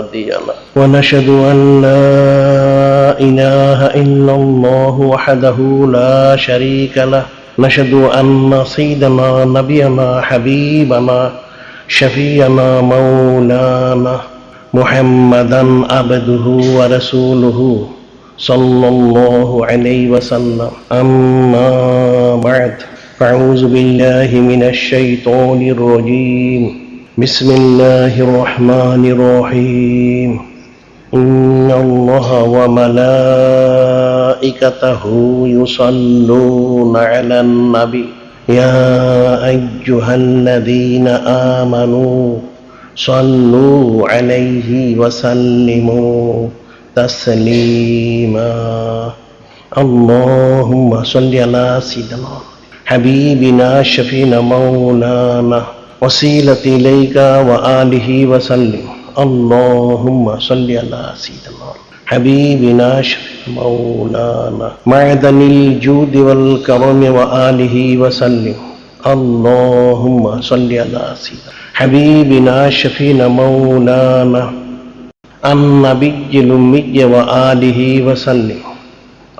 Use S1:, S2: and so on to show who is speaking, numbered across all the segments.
S1: له ونشهد أن لا إله إلا الله وحده لا شريك له. نشهد أن سيدنا نبينا حبيبنا شفينا مولانا محمدا عبده ورسوله صلى الله عليه وسلم. أما بعد فأعوذ بالله من الشيطان الرجيم. بسم الله الرحمن الرحيم. إن الله وملائكته يصلون على النبي. يا أيها الذين آمنوا صلوا عليه وسلموا تسليما. اللهم صل على سيدنا حبيبنا شفينا مولانا وسيلة إليك وآله وسلم. اللهم صل على سيدنا حبيبنا شفينا مولانا. معدن الجود والكرم وآله وسلم. اللهم صل على سيدنا حبيبنا شفينا مولانا. النبي الأمي وآله وسلم.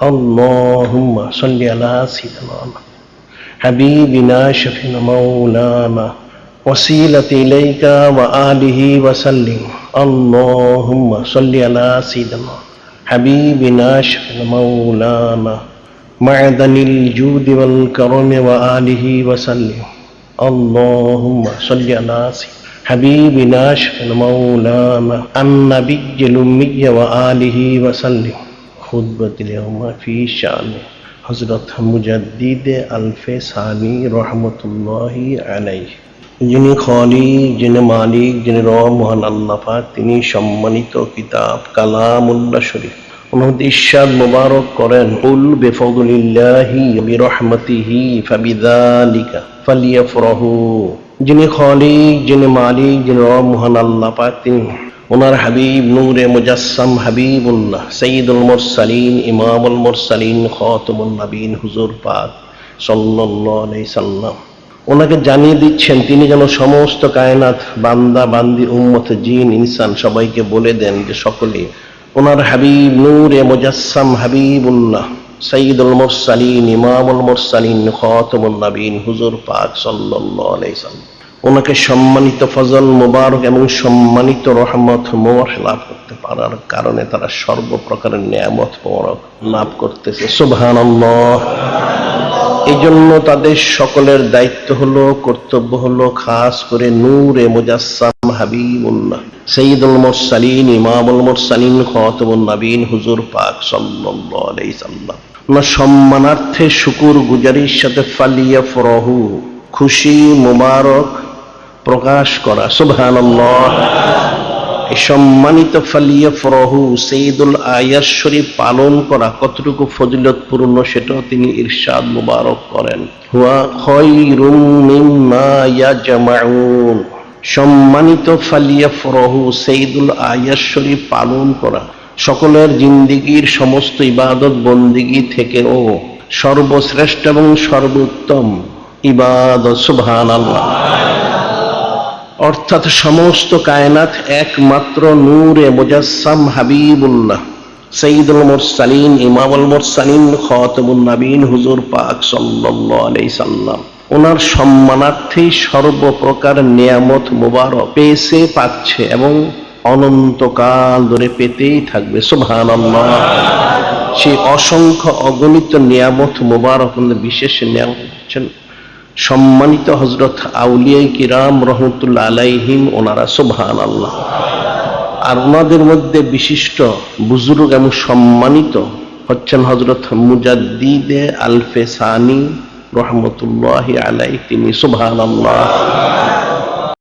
S1: اللهم صل على سيدنا حبيبنا شفينا مولانا. وسيلة إليك وآله وسلم. اللهم صل على سيدنا حبيبنا أشرف مولانا معدن الجود والكرم وآله وسلم. اللهم صل على سيدنا حبيبنا أشرف مولانا النبي الأمي وآله وسلم. خطبة اليوم في شأن حضرت مجدد الف رحمة الله عليه. যিনি খলি যিনি মালিক, যিনি র মহান আল্লাহ পাক, তিনি সম্মানিত কিতাব কালামুল্লাহ শরীফ। ইরশাদ মোবারক করেন, উল বিরহমতিহি ফাবিদালিকা যিনি খলিক, যিনি মালিক, যিনি র মহান আল্লাহ পাক, তিনি ওনার হাবিব নূরে মুজাসসাম হাবিবুল্লাহ সঈদুল মুরসালিন, ইমামুল মুরসালিন খতমুল নবীন, হুজুর পাক সাল্লাল্লাহু আলাইহি সাল্লাম। ওনাকে জানিয়ে দিচ্ছেন, তিনি যেন সমস্ত কায়নাত, বান্দা, বান্দি, উম্মত, জিন, ইনসান সবাইকে বলে দেন যে সকলে, ওনার হাবিব নূরে মুজাসসাম হাবিবুল্লাহ সঈদুল মুরসালিন, ইমামুল মুরসালিন খতমুল নবীন হুজুর পাক সাল্লাম। ওনাকে সম্মানিত ফজল মোবারক এবং সম্মানিত রহমত মোর লাভ করতে পারার কারণে তারা সর্বপ্রকারের নিয়ামত মোবারক লাভ করতেছে। সুবহান এই জন্য তাদের সকলের দায়িত্ব হলো, কর্তব্য হলো খাস করে নূরে মুজাসসাম হাবিবুল্লাহ সঈদুল মুরসালিন, ইমামুল মুরসালিন, খতমুন নবীন হুজুর পাক সাল্লাল্লাহু আলাইহি সাল্লাম। ওনার সম্মানার্থে শুকুর গুজারির সাথে ফালিয়া ফরহু খুশি, মুবারক প্রকাশ করা সুবহান এই সম্মানিত ফালিয়া ফরহু সঈদুল আয়াস শরীফ পালন করা কতটুকু ফজিলতপূর্ণ সেটাও তিনি ইরশাদ মুবারক করেন। সম্মানিত ফালিয়া ফরহু সঈদুল আয়াস শরীফ পালন করা সকলের জিন্দিগির সমস্ত ইবাদত বন্দিগি থেকেও সর্বশ্রেষ্ঠ এবং সর্বোত্তম ইবাদত আল্লাহ অর্থাৎ সমস্ত কায়নাত একমাত্র নূরে মুজাসসাম হাবিবুল্লাহ, সঈদুল মুরসালিন, ইমামুল মুরসালিন, খতমুন নবীন হুজুর পাক সাল্লাল্লাহু আলাইহি সাল্লাম। ওনার সম্মানার্থেই সর্বপ্রকার নিয়ামত মুবারক পেয়েছে, পাচ্ছে এবং অনন্তকাল ধরে পেতেই থাকবে। সুবহানাল্লাহ। সেই অসংখ্য অগণিত নিয়ামত মুবারক বিশেষ নিয়ামত সম্মানিত হজরত আউলিয়া কিরাম রহমতুল্লাহ আলাইহিম, ওনারা সোভান আল্লাহ আর ওনাদের মধ্যে বিশিষ্ট বুজুর্গ এবং সম্মানিত হচ্ছেন হজরত মুজাদ্দিদে আলফে সানি রহমতুল্লাহ আলাই তিনি সোভান আল্লাহ